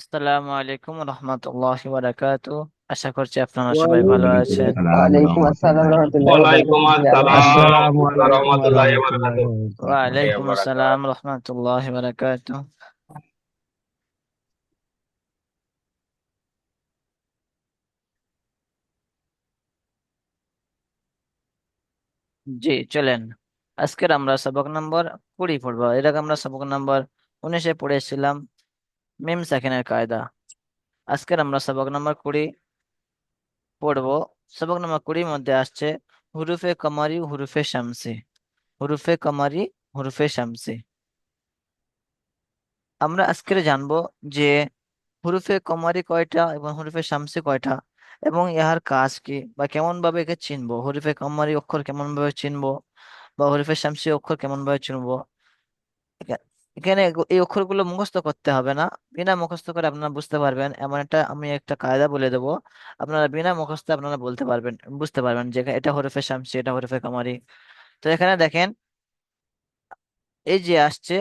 আসসালামু আলাইকুম রহমতুল্লাহি বারাকাতু। আশা করছি আপনারা সবাই ভালো আছেন। ওয়ালাইকুম আসসালাম রহমতুল্লাহি ওয়ালাইকুম আসসালাম রহমতুল্লাহি ওয়া ওয়ালাইকুম আসসালাম রহমতুল্লাহি বারাকাতু। জি চলেন। আজকের আমরা সবক নম্বর কুড়ি পড়ব। এর আগে আমরা সবক নম্বর উনিশে পড়েছিলাম। মিম সাকিনের কায়দা আজকের আমরা সবক নম্বর কুড়ি পড়ব সবক নম্বর কুড়ির মধ্যে আসছে হুরুফে কমারি হুরুফে শামসি হুরুফে কমারি হুরুফে শামসি আমরা আজকের জানব যে হুরুফে কমারি কয়টা এবং হুরুফে শামসি কয়টা এবং ইহার কাজ কি বা কেমন ভাবে একে চিনবো হুরুফে কমারি অক্ষর কেমন ভাবে চিনবো বা হুরুফে শামসি অক্ষর কেমন ভাবে চিনবো এখানে এই অক্ষরগুলো মুখস্থ করতে হবে না। বিনা মুখস্থ করে আপনারা বুঝতে পারবেন, এমন একটা, আমি একটা কায়দা বলে দেবো, আপনারা বিনা মুখস্থ আপনারা বলতে পারবেন, বুঝতে পারবেন যে এটা হরফে শামসি, এটা হরফে কামারি। তো এখানে দেখেন, এই যে আসছে,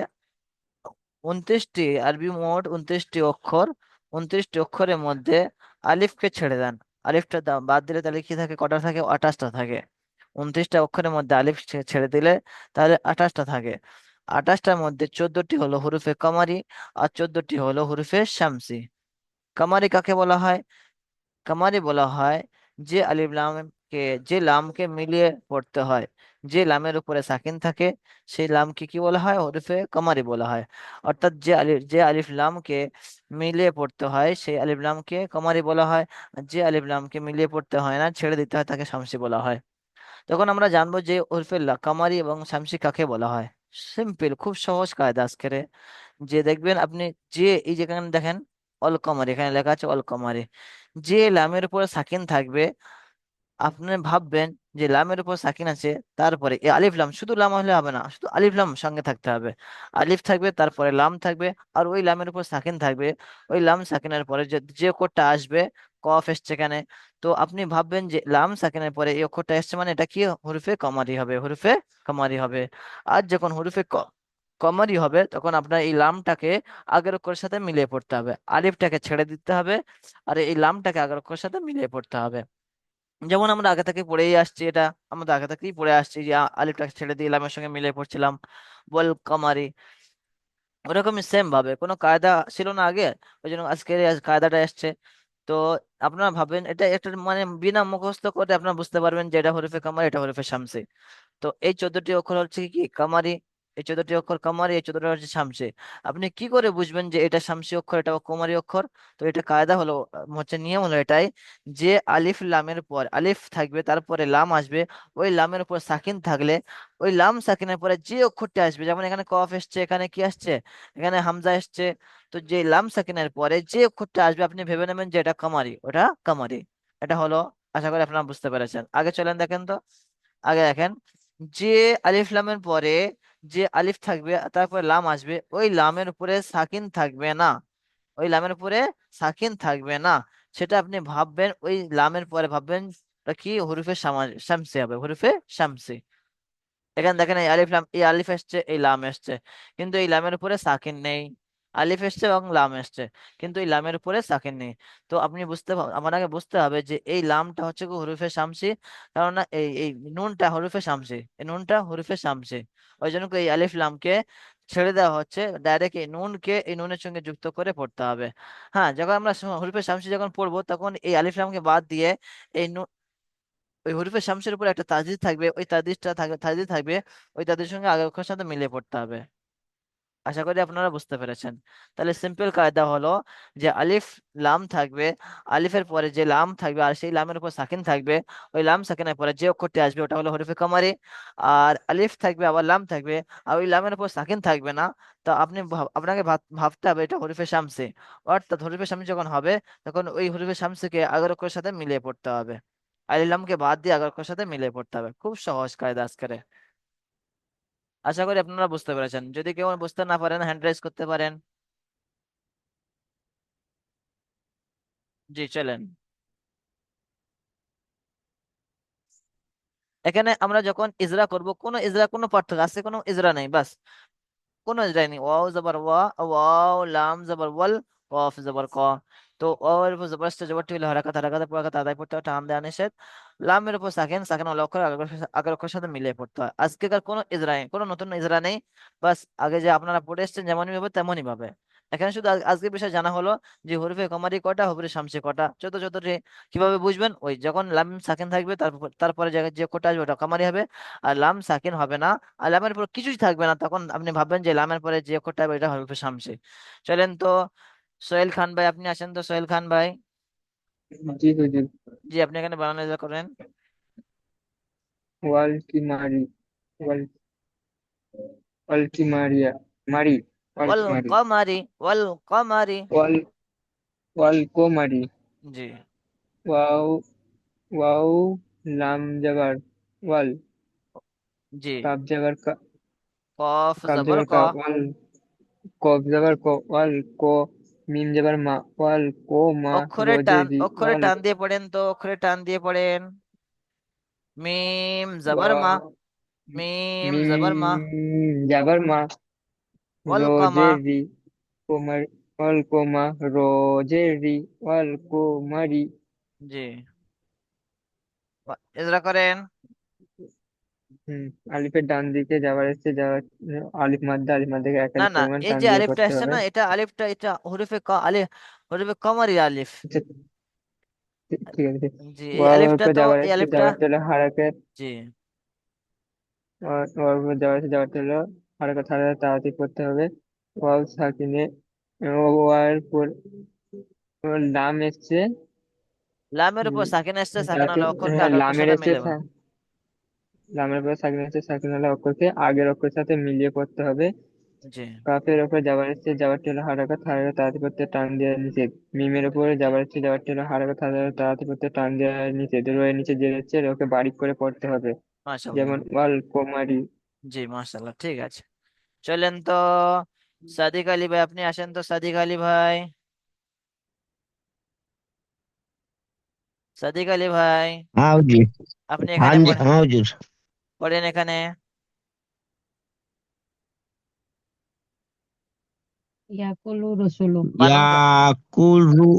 উনত্রিশটি আরবি মোট উনত্রিশটি অক্ষর, উনত্রিশটি অক্ষরের মধ্যে আলিফকে ছেড়ে দেন। আলিফটা বাদ দিলে তাহলে কি থাকে? কটা থাকে? আঠাশটা থাকে। উনত্রিশটা অক্ষরের মধ্যে আলিফ ছেড়ে দিলে তাহলে আঠাশটা থাকে। আঠাশটার মধ্যে চোদ্দটি হলো হুরুফে কামারি আর চোদ্দটি হলো হুরুফে শামসি। কামারি কাকে বলা হয়? কামারি বলা হয় যে আলিফ লামকে যে লামকে মিলিয়ে পড়তে হয়, যে লামের উপরে সাকিন থাকে, সেই লামকে কি বলা হয়? হরফে কামারি বলা হয়। অর্থাৎ যে আলিফ যে আলিফ লামকে মিলিয়ে পড়তে হয়, সেই আলিফ লামকে কামারি বলা হয়। যে আলিফ লামকে মিলিয়ে পড়তে হয় না, ছেড়ে দিতে হয়, তাকে শামসি বলা হয়। তখন আমরা জানব যে হরফে কামারি এবং শামসি কাকে বলা হয়? সিম্পল, খুব সহজ কায়দা আজকের যে দেখবেন আপনি যে এই যেখানে দেখেন অল কামারি এখানে লেখা আছে অল কামারি যে লামের উপর সাকিন থাকবে, আপনি ভাববেন যে লামের উপর সাকিন আছে, তারপরে এই আলিফ লাম, শুধু লাম হলে হবে না, শুধু আলিফ লাম সঙ্গে থাকতে হবে। আলিফ থাকবে, তারপরে লাম থাকবে, আর ওই লামের উপর সাকিন থাকবে। ওই লাম সাকিনের পরে যে যে অক্ষরটা আসবে, কফ এসছে এখানে তো আপনি ভাববেন যে, লাম সাকিনের পরে এই অক্ষরটা এসছে মানে এটা কি? হরুফে কমারি হবে, হরুফে কমারি হবে। আর যখন হরুফে কমারি হবে, তখন আপনার এই লামটাকে আগের অক্ষরের সাথে মিলিয়ে পড়তে হবে। আলিফটাকে ছেড়ে দিতে হবে আর এই লামটাকে আগের অক্ষরের সাথে মিলিয়ে পড়তে হবে। যেমন আমরা আগে থেকে পড়েই আসছি, এটা আমরা আগে থেকেই পড়ে আসছি যে আলিফটাকে ছেড়ে দিয়ে লামের সঙ্গে মিলিয়ে পড়ছিলাম। বল কামারি। ওরকমই সেম ভাবে, কোনো কায়দা ছিল না আগে? ওই জন্য আজকে কায়দাটা এসছে। তো আপনারা ভাবেন, এটা একটা মানে বিনা মুখস্থ করে আপনারা বুঝতে পারবেন যে এটা হরিফে কামারি এটা হরফে শামসি। তো এই চোদ্দটি অক্ষর হচ্ছে কি? কামারি এই চোদ্দটি অক্ষর কামারি, এই চোদ্দটা হচ্ছে শামসি। আপনি কি করে বুঝবেন যে এটা শামসি অক্ষর, এটা কুমারী অক্ষর? তো এটা কায়দা হলো হচ্ছে নিয়ম হলো এটাই যে আলিফ লামের পর আলিফ থাকবে, তারপরে লাম আসবে। ওই লামের উপর সাকিন থাকলে, ওই লাম সাকিনের পরে যে অক্ষরটি আসবে, যেমন এখানে কফ এসছে, এখানে কি আসছে? এখানে হামজা এসছে। তো যে লাম সাকিনের পরে যে অক্ষরটা আসবে, আপনি ভেবে নেবেন যে এটা কামারি, ওটা কামারি। এটা হলো, আশা করি আপনারা বুঝতে পেরেছেন। আগে চলেন দেখেন তো। আগে দেখেন যে আলিফ লামের পরে যে আলিফ থাকবে, তারপরে লাম আসবে। ওই লামের উপরে সাকিন থাকবে না। ওই লামের উপরে সাকিন থাকবে না। সেটা আপনি ভাববেন, ওই লামের পরে ভাববেন কি? হরুফে শামসি হবে, হরুফে শামসি। এখানে দেখেন এই আলিফ লাম, এই আলিফ এসছে, এই লাম এসছে। কিন্তু এই লামের উপরে সাকিন নেই। আলিফ এসছে এবং লাম এসছে। কিন্তু এই লামের উপরে সাকিন নেই। তো আপনি বুঝতে পা- আপনাকে বুঝতে হবে যে এই লামটা হচ্ছে হরফে শামসি। কারণ না এই এই নুনটা হরুফে শামসি। এই নুনটা হরুফে শামসি। ওই জন্য এই আলিফ লামকে ছেড়ে দেওয়া হচ্ছে। ডাইরেক্ট এই নুনকে, এই নুনের সঙ্গে যুক্ত করে পড়তে হবে। হ্যাঁ যখন আমরা হরফে শামসি যখন পড়ব, তখন এই আলিফ লামকে বাদ দিয়ে এই নুন, ওই হরফে শামসের উপর একটা তাজদিদ থাকবে। ওই তাজদিদটা থাকবে তাজদিদ থাকবে। ওই তাদের সঙ্গে অক্ষরের সাথে মিলিয়ে পড়তে হবে। আশা করি আপনারা বুঝতে পেরেছেন। তাহলে সিম্পল কায়দা হলো যে আলিফ লাম থাকবে, আলিফের পরে যে লাম থাকবে আর সেই লামের উপর সাকিন থাকবে, ওই লাম সাকিনের পরে যে অক্ষরটি আসবে ওটা হলো হরিফে কামারি। আর আলিফ থাকবে, আবার লাম থাকবে, আর ওই লামের উপর সাকিন থাকবে না। তো আপনি আপনাকে ভাব- ভাবতে হবে এটা হরফে শামসি। অর্থাৎ হরফে শামসি যখন হবে, তখন ওই হরফে শামসিকে আগের অক্ষরের সাথে মিলিয়ে পড়তে হবে। আলিলামকে বাদ দিয়ে আগের অক্ষরের সাথে মিলিয়ে পড়তে হবে। খুব সহজ কায়দা আজকের আশা করি আপনারা বুঝতে পেরেছেন। যদি কেউ বুঝতে না পারেন হ্যান্ড রাইজ করতে পারেন। জি, চলেন। এখানে আমরা যখন ইজরা করব, কোনো ইজরা, কোনো পার্থক্য আছে? কোনো ইজরা নেই, বাস। কোনো ইজরা নেই। ওয়াও জবর ওয়া, ওয়াও লাম জবর ওয়াল, কফ জবর ক। তো এর উপর জবরদস্ত জবরটি হলে হরাকাত হরাকাতে পড়াকাত আদায় পড়তে হয় টান দেওয়া নিষেধ। লামের উপর সাকিন সাকিন হলে অক্ষর আগের অক্ষরের সাথে- মিলিয়ে পড়তে হয়। আজকেকার কোনো ইজরা নেই কোনো নতুন ইজরা নেই। বাস, আগে যে আপনারা পড়ে এসেছেন, যেমনই ভাবে, তেমনই ভাবে। এখানে শুধু আজ- আজকের বিষয় জানা হলো যে হরফে কমারি কটা হরফে শামসি কটা চোদ্দ চোদ্দটি কীভাবে বুঝবেন, ওই যখন লাম সাকিন থাকবে তারপর তারপরে যে কোটা আসবে, ওটা কামারি হবে। আর লাম সাকিন হবে না। আর লামের পর কিছুই থাকবে না। তখন আপনি ভাববেন যে লামের পরে যে কোটা হবে এটা হরফে শামসি। চলেন তো সোহেল খান ভাই আপনি আসেন তো? সোহেল খান ভাই। জি হুজুর জি। আপনি এখানে বানানো যা করেন। ওয়াল কি মারি ওয়াল ওয়াল কি মারিয়া মারি ওয়াল ওয়াল কি মারি কমারি ওয়াল কমারি ওয়াল ওয়াল কো মারি জি। ওয়াও ওয়াও লাম জাবার ওয়াল। জি। কাব জাবার কা কফ কাব জবর জাবার ক। কা ওয়াল। কফ জাবার কো ওয়াল কো। মিম জাবার মা ওয়াল কো মা অক্ষরে টান অক্ষরে টান দিয়ে পড়েন তো অক্ষরে টান দিয়ে পড়েন। মিম জবর মা মিম জবর মা। জাবার মা ওয়াল কমা রি কোমার ওয়াল কোমা রোজে রি ওয়াল কোমারি জি। ইজরা করেন। হুম আলিফের ডান দিকে যাবার এসছে যাওয়ার আলিফ মাদ্দা আলিফ মাদ্দাকে না একাধিক না পরিমাণ এই টান যে দিয়ে আলিফটা করতে আসছে হবে। না এটা আলিফটা এটা হরফে ক আলিফ হরফে কমারি আলিফ। আচ্ছা ঠিক ঠিক আছে। জি এই ওয়ার আলিফটা উপর তো যাবার এই এসছে আলিফটা যাবার চলে হারাকের জি। ওয়ার ওয়ার উপর যাবার এসছে যাবার চলে হারাকের হারাকে তাড়াতাড়ি করতে হবে। ওয়াও সাকিনে ওয়ার পর ওর লাম এসছে। লামের উপর সাকিন আসছে সাকিন হলে অক্ষরকে হ্যাঁ অক্ষরের লামের সাথে এসছে মিলাবে সা- লামের পরে সাকিন আছে সাকিন হলে অক্ষরকে আগের অক্ষর সাথে মিলিয়ে পড়তে হবে। জি। কাফের ওপরে যাবার ইচ্ছে যাবার টেলো হারাকাত হারাকাত তাড়াতাড়ি করতে টান দেওয়া নিচে মিমের ওপরে যাবার ইচ্ছে যাবার টেলো হারাকাত হারাকাত তাড়াতাড়ি করতে টান দেওয়া নিচে রোয়ের নিচে যে যাচ্ছে ওকে বারিক করে পড়তে হবে। মাশাআল্লাহ। যেমন ওয়াল কোমারি। জি মাশাআল্লাহ ঠিক আছে। চলেন তো সাদিক আলী ভাই আপনি আসেন তো সাদিক আলী ভাই। সাদিক আলী ভাই হ্যাঁ হুজুর। আপনি এখানে হ্যাঁ, হ্যাঁ হুজুর। বলেন এখানে ইয়াকুলু রসুলু ইয়াকুলু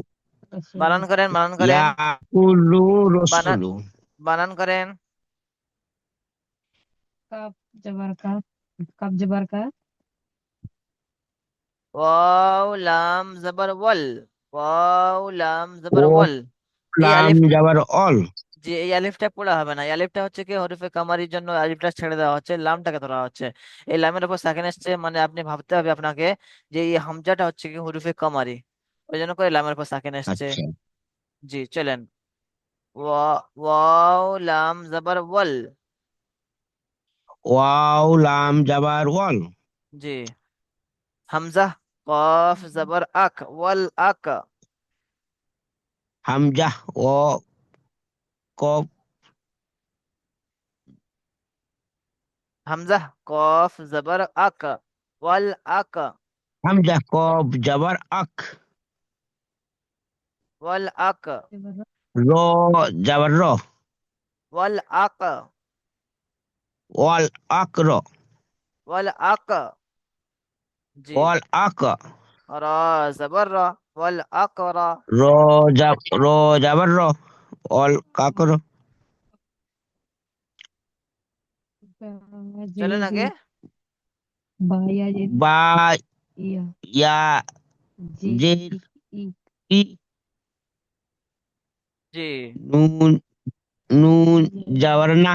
বানান করেন বানান করেন ইয়াকুলু রসুলু বানান করেন কাপ জবর কাপ কাপ জবর কাপ ওয়াও লাম জবর ওয়াল ওয়াও লাম জবর ওয়াল লাম জবর অল যে এই আলিফটা পড়া হবে না। এই আলিফটা হচ্ছে কি হরফে কামারির জন্য আলিফটা ছেড়ে দেওয়া হচ্ছে লামটাকে ধরা হচ্ছে। এই লামের উপর সাকিন এসছে মানে আপনি ভাবতে হবে আপনাকে যে এই হামজাটা হচ্ছে কি হরফে কামারি। ওই জন্য করে লামের উপর সাকিন এসছে আচ্ছা। জি চলেন। ওয়াও লাম জবর ওয়াল। ওয়াও লাম জবর ওয়াল। জি। হামজা কফ জবর আক ওয়াল আক। হামজা ও قاف. حمزة قاف زبر أك. والأك حمزة قاف جبر أك. والأك رو جبر رو. والأك والأك رو. والأك جي والأك را زبر را. والأك را. رو جبر رو. জে জের ই। ই। জি। নুন নুন না।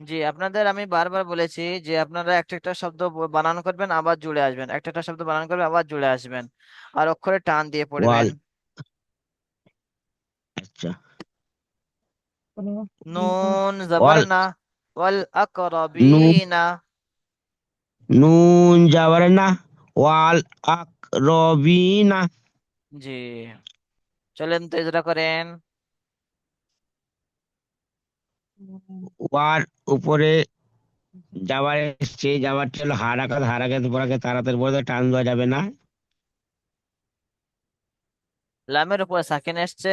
জি আপনাদের আমি বারবার বলেছি যে আপনারা একটা একটা শব্দ বানান করবেন আবার জুড়ে আসবেন। একটা একটা শব্দ বানান করবেন আবার জুড়ে আসবেন। আর অক্ষরে টান দিয়ে পড়বেন। আচ্ছা। নুন জবর ওয়াল না ওয়াল আকরবিনা নুন জবর না ওয়াল আকরবিনা জি চলেন তো ইজরা করেন ওয়ার উপরে যাবার এসছে যাবারটি হলো হারাকাত হারাকাত পরাকে তাড়াতাড়ি বলতে টান দেওয়া যাবে না লামের উপরে সাকিন এসছে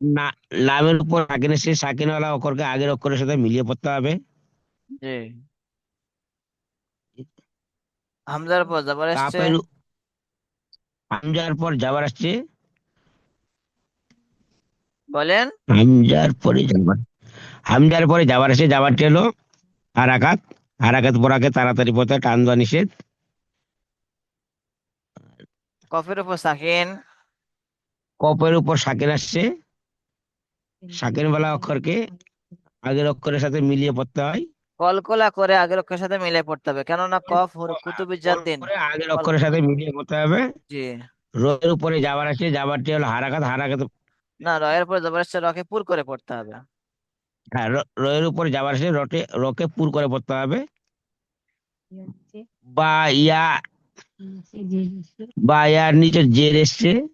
না লামের উপর সাকিন এসছে সাকিনওয়ালা অক্ষরকে আগের অক্ষরের সাথে মিলিয়ে পড়তে হবে। জি। হামজার উপর জবর এসছে কাপের হামজার পর যাবার আসছে। বলেন। হামজার পরে যাবার হামজার পরে যাবার আসছে যাবারটি হলো হারাকাত হারাকাত পরাকে তাড়াতাড়ি পথে টান দেওয়া নিষেধ। কফের উপর সাকিন কপের উপর সাকের আসছে। সাকের বেলা অক্ষরকে আগের অক্ষরের সাথে মিলিয়ে পড়তে হয়। কলকলা করে আগের অক্ষরের সাথে মিলে পড়তে হবে। কেননা কফ কুতুবি জাদ্দিন করে আগের অক্ষরের সাথে মিলিয়ে পড়তে হবে। জি। রোয়ের উপরে যাবার আছে যাবারটি হলো হারাকাত হারাকাত না রয়ের পরে জবরদস্ত রকে পুর করে পড়তে হবে। হ্যাঁ র- রয়ের উপরে যাবার আছে রটে রকে পুর করে পড়তে হবে। বা ইয়া নিচে যে এসে বা ইয়ার নিচে জের এসছে।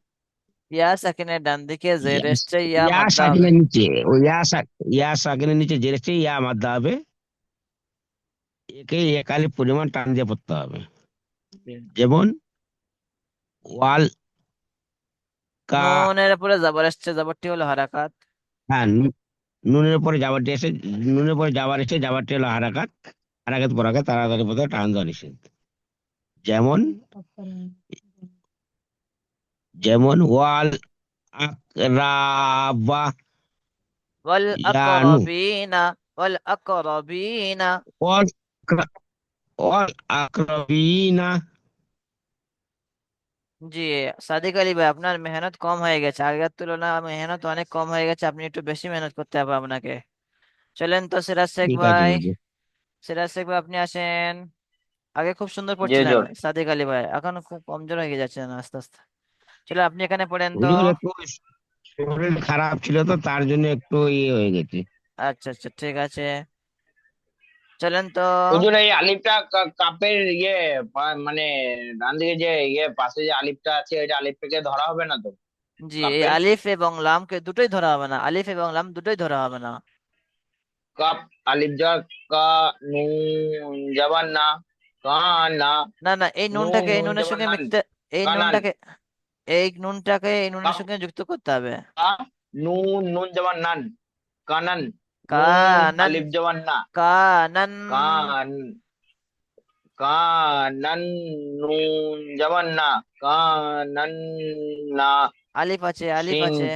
ইয়া সাকিনের ডান দিকে জের এসছে ইয়া ইয়া মাদ্দা সাকিনের নিচে ও ইয়া ইয়া সাকিনের নিচে জের এসছে ইয়া মাদ্দা হবে একে একালি পরিমাণ টান দিয়ে পড়তে হবে যেমন ওয়াল কা নুনের উপরে জবর এসছে জবরটি হলো হারাকাত হ্যাঁ নুনের পরে যাবারটি এসে নুনের পরে যাবার এসে যাবারটি হলো হারাকাত হারাকাত পরাকে তাড়াতাড়ি পথে টান দেওয়া নিষেধ যেমন যেমন ওয়াল আকরাবা ওয়াল আকরাবিনা ওয়াল আকরাবিনা। ওয়াল ওয়াল আকরাবিনা। জি সাদিক আলী ভাই আপনার মেহনত কম হয়ে গেছে। আগের তুলনায় মেহনত অনেক কম হয়ে গেছে। আপনি একটু বেশি মেহনত করতে হবে আপনাকে। চলেন তো সিরাজ শেখ ঠিক আছে ভাই। সিরাজ শেখ ভাই আপনি আসেন। আগে খুব সুন্দর পড়ছিলেন হুজুর সাদিক আলী ভাই। এখন খুব কমজোর হয়ে যাচ্ছেন আস্তে আস্তে। চলো আপনি এখানে পড়েন তো? শরীর খারাপ ছিল তো তার জন্য একটু ইয়ে হয়ে গেছে। আচ্ছা আচ্ছা ঠিক আছে। চলেন তো। হুজুর এই আলিফটা কাপের ইয়ে মানে ডান দিকে যে ইয়ে পাশে যে আলিফটা আছে ওইটা আলিফটাকে ধরা হবে না তো? জি এই আলিফ এবং লামকে দুটোই ধরা হবে না। আলিফ এবং লাম দুটোই ধরা হবে না। কাপ আলিফ যা কা নুন জবান না কান না। না না এই নুনটাকে এই নুন নুনের সঙ্গে মিশতে এই নুনটাকে এই নুনটাকে এই নুনের সঙ্গে যুক্ত করতে হবে। নুন নুন জবান নান। কানান। নুন কানান আলিফ জবান না। কানান কান। কানান নুন জবান না। কানান না। আলিফ আছে আলিফ আছে।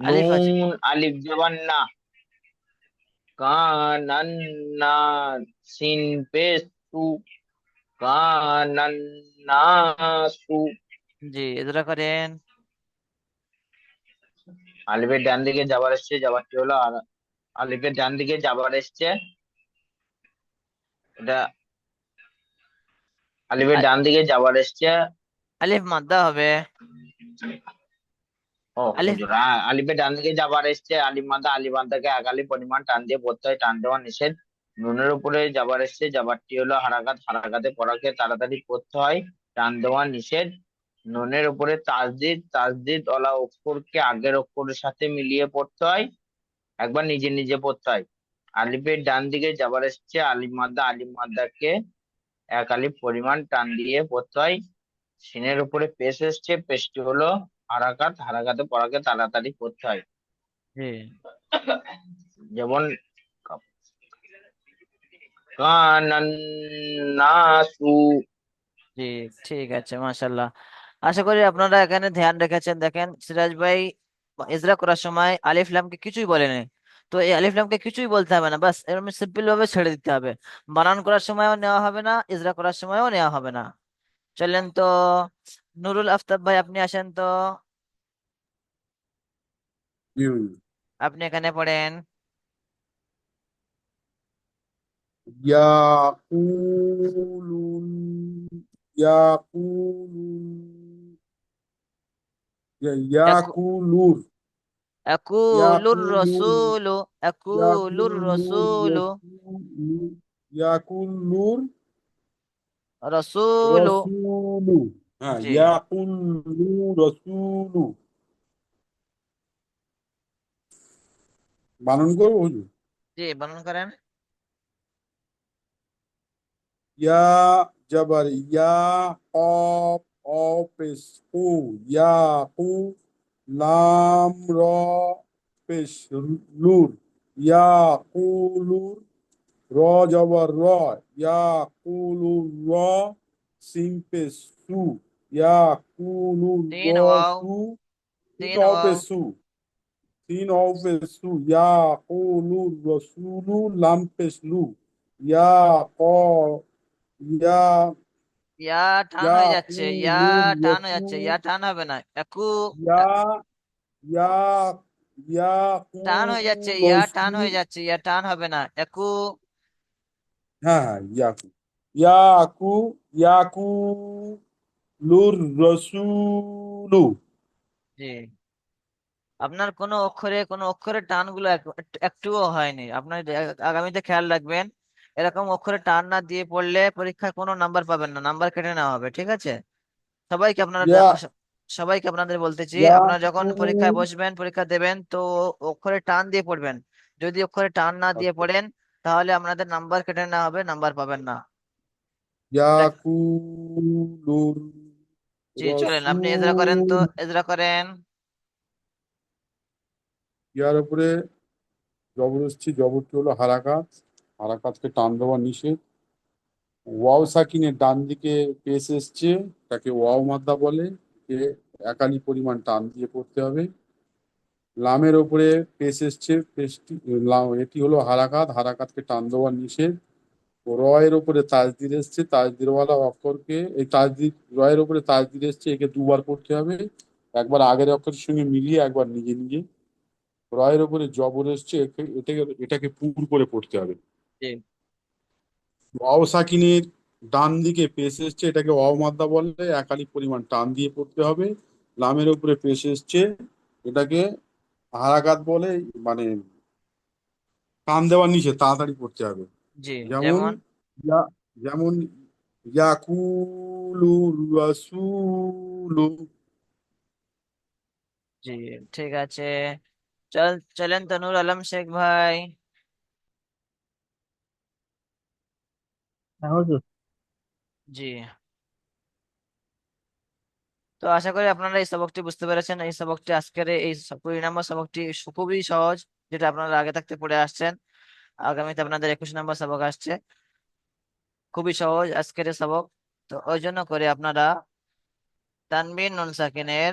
আলিফ আছে। নুন আলিফ জবান না। কানান না। সিন পেশু কানান নাসু জি এদরা করেন। আলিফের ডান দিকে যাবার এসছে যাবারটি হলো আর আলিফের ডান দিকে যাবার এসছে। এটা আলিফের ডান দিকে যাবার এসছে। আলিফ মাদ্দা হবে। ও আলিফ আলিফের ডান দিকে এসছে। আলিফ মাদা আলিফ আলিফ পরিমাণ টান দিয়ে পড়তে হয় টান দেওয়া নিষেধ। নুনের উপরে যাবার এসছে যাবারটি হলো হারাকাত হারাকাতে পড়াকে তাড়াতাড়ি পড়তে হয় টান দেওয়া নিষেধ। নুনের উপরে তাসদিদ তাসদিদ ওলা অক্ষরকে আগের অক্ষরের সাথে মিলিয়ে পড়তে হয় একবার নিজে নিজে পড়তে হয়। আলিফের ডান দিকে যাবার এসছে আলিফ মাদা আলিফ মাদাকে এক আলিফ পরিমাণ টান দিয়ে পড়তে হয়। সিনের উপরে পেশ এসছে পেশটি হলো হারাকাত হারাকাতে পড়াকে তাড়াতাড়ি পড়তে হয়। জি যেমন কানান নাসু জি ঠিক আছে মাশাল্লাহ আশা করি আপনারা এখানে ধ্যান রেখেছেন। দেখেন সিরাজ ভাই ইজরা করার সময় আলিফ লামকে কিছুই বলেনি। তো এই আলিফ লামকে কিছুই বলতে হবে না বাস এরকম সিম্পল ভাবে ছেড়ে দিতে হবে। বানান করার সময়ও নেওয়া হবে না ইজরা করার সময়ও নেওয়া হবে না। চলেন তো নুরুল আফতাব ভাই আপনি আসেন তো। আপনি এখানে পড়েন। ইয়াকুলুন ইয়াকুলুন। ইয়াকুলুর ইয়াকুলুর রাসূলু ইয়াকুলুর রাসূলু ইয়াকুলুর রাসূলু রাসূলু হ্যাঁ ইয়াকুলু রাসূলু বানান করব হুজুর জি বানান করেন ইয়া জবর ইয়া কফ অফ পেশ কু ইয়া কু লাম র পেশ লুর ইয়া কুলুর র জবর র ইয়া কুলুর র সিম পেশ সু ইয়াকুলু তিন ওয়াও রসু তিন তিন ওয়াও ওয়াও পেশ সু তিন ওয়াও পেশ সু রসুলু লাম পেশ লু ইয়া ক ইয়া ইয়া টান হয়ে যাচ্ছে ইয়া টান হয়ে যাচ্ছে ইয়া টান হবে না। একু ইয়া ইয়া টান হয়ে যাচ্ছে ইয়া টান হয়ে যাচ্ছে ইয়া টান হবে না। একু হ্যাঁ হ্যাঁ ইয়াকু। ইয়াকু ইয়াকু। লুর রসুলু। জি। আপনার কোনো অক্ষরে কোনো অক্ষরের টানগুলো এক- একটু- একটুও হয়নি। আপনার আগামীতে খেয়াল রাখবেন এরকম অক্ষরে টান না দিয়ে পড়লে পরীক্ষায় কোনো নাম্বার পাবেন না নাম্বার কেটে নেওয়া হবে ঠিক আছে? সবাইকে আপনারা সবাইকে আপনাদের বলতেছি আপনারা যখন পরীক্ষায় বসবেন পরীক্ষা দেবেন তো অক্ষরে টান দিয়ে পড়বেন। যদি অক্ষরে টান না দিয়ে আচ্ছা। পড়েন তাহলে আপনাদের নাম্বার কেটে নেওয়া হবে নাম্বার পাবেন না। জি চলেন আপনি এজরা করেন তো এজরা করেন। ইয়ার উপরে জবরদস্তি জবরটি হলো হারাকাত। হারাকাতকে টান দেওয়া নিষেধ। ওয়াও সাকিনের ডান দিকে পেশ এসছে, তাকে ওয়াও মাদ্দা বলে একে একালি পরিমাণ টান দিয়ে পড়তে হবে। লামের ওপরে পেশ এসছে পেশটি লা- এটি হলো হারাকাত, হারাকাতকে টান দেওয়া নিষেধ। রয়ের ওপরে তাজদির এসছে, তাজদিরওয়ালা অক্ষরকে, এই তাজদির, রয়ের ওপরে তাজদির এসছে, একে দুবার পড়তে হবে। একবার আগের অক্ষরের সঙ্গে মিলিয়ে একবার নিজে নিজে। রয়ের ওপরে জবর এসছে এটাকে এটাকে পুর করে পড়তে হবে। ওয়াও ডান দিকে পেশ এসছে এটাকে ওয়াও মাদ্দা বললে একালি পরিমাণ টান দিয়ে পড়তে হবে। লামের উপরে পেশ এসছে এটাকে হারাকাত বলে মানে টান দেওয়ার নিচে তাড়াতাড়ি পড়তে হবে। যেমন যেমন ইয়াকুলু রাসূলু। জি ঠিক আছে। চল চলেন তো নূর আলম শেখ ভাই। হুজুর জি। তো আশা করি আপনারা এই সবকটি বুঝতে পেরেছেন। এই সবকটি আজকের এই কুড়ি নম্বর সবকটি খুবই সহজ, যেটা আপনারা আগে থাকতে পড়ে আসছেন। আগামীতে আপনাদের একুশ নম্বর সবক আসছে। খুবই সহজ আজকের সবক। তো ওই জন্য করে আপনারা তানবিন নুন সাকিনের